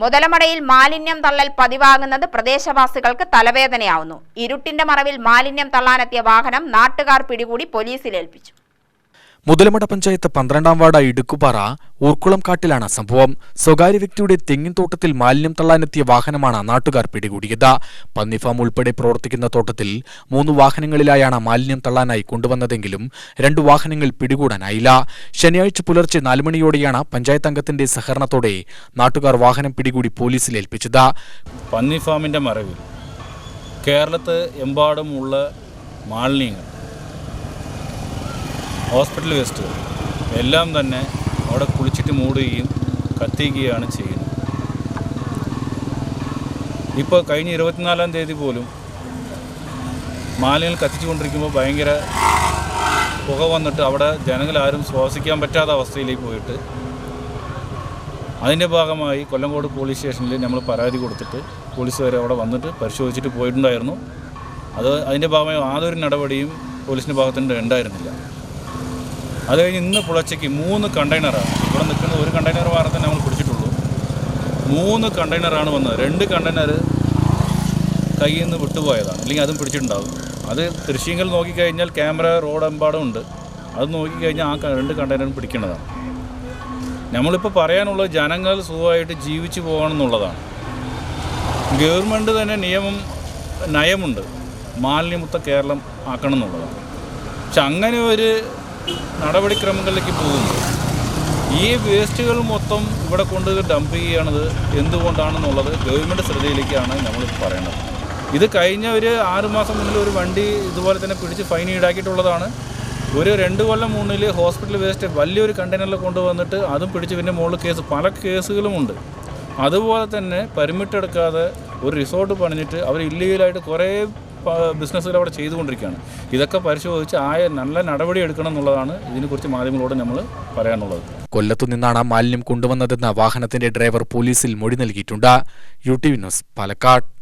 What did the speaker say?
മുതലമടയിൽ മാലിന്യം തള്ളൽ പതിവാകുന്നത് പ്രദേശവാസികൾക്ക് തലവേദനയാവുന്നു. ഇരുട്ടിന്റെ മറവിൽ മാലിന്യം തള്ളാനെത്തിയ വാഹനം നാട്ടുകാർ പിടികൂടി പോലീസിൽ ഏൽപ്പിച്ചു. മുതലമട പഞ്ചായത്ത് പന്ത്രണ്ടാം വാർഡ് ഇടുക്കുപാറ ഊർക്കുളം കാട്ടിലാണ് സംഭവം. സ്വകാര്യ വ്യക്തിയുടെ തെങ്ങിൻ തോട്ടത്തിൽ മാലിന്യം തള്ളാനെത്തിയ വാഹനമാണ് നാട്ടുകാർ പിടികൂടിയത്. പന്നിഫാം ഉൾപ്പെടെ പ്രവർത്തിക്കുന്ന തോട്ടത്തിൽ മൂന്ന് വാഹനങ്ങളിലായാണ് മാലിന്യം തള്ളാനായി കൊണ്ടുവന്നതെങ്കിലും രണ്ട് വാഹനങ്ങൾ പിടികൂടാനായില്ല. ശനിയാഴ്ച പുലർച്ചെ നാലുമണിയോടെയാണ് പഞ്ചായത്ത് അംഗത്തിന്റെ സഹകരണത്തോടെ നാട്ടുകാർ വാഹനം പിടികൂടി പോലീസിൽ ഏൽപ്പിച്ചത്. പന്നിഫാമിന്റെ മറവിൽ കേരളത്ത് എമ്പാടുമുള്ള മാലിന്യങ്ങൾ ഹോസ്പിറ്റൽ വേസ്റ്റ് എല്ലാം തന്നെ അവിടെ കുളിച്ചിട്ട് മൂടുകയും കത്തിക്കുകയാണ് ചെയ്യുന്നത്. ഇപ്പോൾ കഴിഞ്ഞ ഇരുപത്തിനാലാം തീയതി പോലും മാലിന്യങ്ങൾ കത്തിച്ചുകൊണ്ടിരിക്കുമ്പോൾ ഭയങ്കര പുക വന്നിട്ട് അവിടെ ജനങ്ങളാരും ശ്വാസിക്കാൻ പറ്റാത്ത അവസ്ഥയിലേക്ക് പോയിട്ട് അതിന്റെ ഭാഗമായി കൊല്ലങ്കോട് പോലീസ് സ്റ്റേഷനിൽ നമ്മൾ പരാതി കൊടുത്തിട്ട് പോലീസ് വരെ അവിടെ വന്നിട്ട് പരിശോധിച്ചിട്ട് പോയിട്ടുണ്ടായിരുന്നു. അത് അതിന്റെ ഭാഗമായി യാതൊരു നടപടിയും പോലീസിന്റെ ഭാഗത്തുനിന്ന് ഉണ്ടായിരുന്നില്ല. അത് കഴിഞ്ഞ് ഇന്ന് പുലർച്ചയ്ക്ക് മൂന്ന് കണ്ടെയ്നറാണ്. ഇവിടെ നിൽക്കുന്ന ഒരു കണ്ടെയ്നർ തന്നെ നമ്മൾ പിടിച്ചിട്ടുള്ളൂ. മൂന്ന് കണ്ടെയ്നറാണ് വന്നത്. രണ്ട് കണ്ടെയ്നർ കയ്യിൽ നിന്ന് വിട്ടുപോയതാണ്. അല്ലെങ്കിൽ അതും പിടിച്ചിട്ടുണ്ടാകും അത് തൃശ്ശീങ്കൽ നോക്കിക്കഴിഞ്ഞാൽ ക്യാമറ റോഡെമ്പാടും ഉണ്ട്. അത് നോക്കിക്കഴിഞ്ഞാൽ ആ രണ്ട് കണ്ടെയ്നറും പിടിക്കേണ്ടതാണ് നമ്മളിപ്പോൾ പറയാനുള്ളത് ജനങ്ങൾ സുഖമായിട്ട് ജീവിച്ചു പോകണം എന്നുള്ളതാണ് ഗവൺമെന്റ് തന്നെ നിയമം നയമുണ്ട്. മാലിന്യമുക്ത കേരളം ആക്കണം എന്നുള്ളതാണ് പക്ഷെ അങ്ങനെ ഒരു നടപടിക്രമങ്ങളിലേക്ക് പോകുന്നത് ഈ വേസ്റ്റുകൾ മൊത്തം ഇവിടെ കൊണ്ട് ഡംപ് ചെയ്യണത് എന്തുകൊണ്ടാണെന്നുള്ളത് ഗവൺമെന്റ് ശ്രദ്ധയിലേക്കാണ് നമ്മൾ പറയേണ്ടത്. ഇത് കഴിഞ്ഞ ഒരു ആറുമാസം മുന്നിൽ ഒരു വണ്ടി ഇതുപോലെ തന്നെ പിടിച്ച് ഫൈൻ ഈടാക്കിയിട്ടുള്ളതാണ്. ഒരു രണ്ട് കൊല്ലം മുന്നിൽ ഹോസ്പിറ്റൽ വേസ്റ്റ് വലിയൊരു കണ്ടെയ്നറിൽ കൊണ്ടുവന്നിട്ട് അതും പിടിച്ച് പിന്നെ മുകളിൽ കേസ് പല കേസുകളുമുണ്ട് അതുപോലെ തന്നെ പെർമിറ്റ് എടുക്കാതെ ഒരു റിസോർട്ട് പണിഞ്ഞിട്ട് അവർ ഇല്ലീഗലായിട്ട് കുറേ ബിസിനസ്സുകൾ അവിടെ ചെയ്തുകൊണ്ടിരിക്കുകയാണ്. ഇതൊക്കെ പരിശോധിച്ച് ആയ നല്ല നടപടി എടുക്കണം എന്നുള്ളതാണ് ഇതിനെക്കുറിച്ച് മാധ്യമങ്ങളോട് നമ്മൾ പറയാനുള്ളത്. കൊല്ലത്തു നിന്നാണ് മാലിന്യം കൊണ്ടുവന്നതെന്ന വാഹനത്തിന്റെ ഡ്രൈവർ പോലീസിൽ മൊഴി നൽകിയിട്ടുണ്ട്. U T news Palakkad.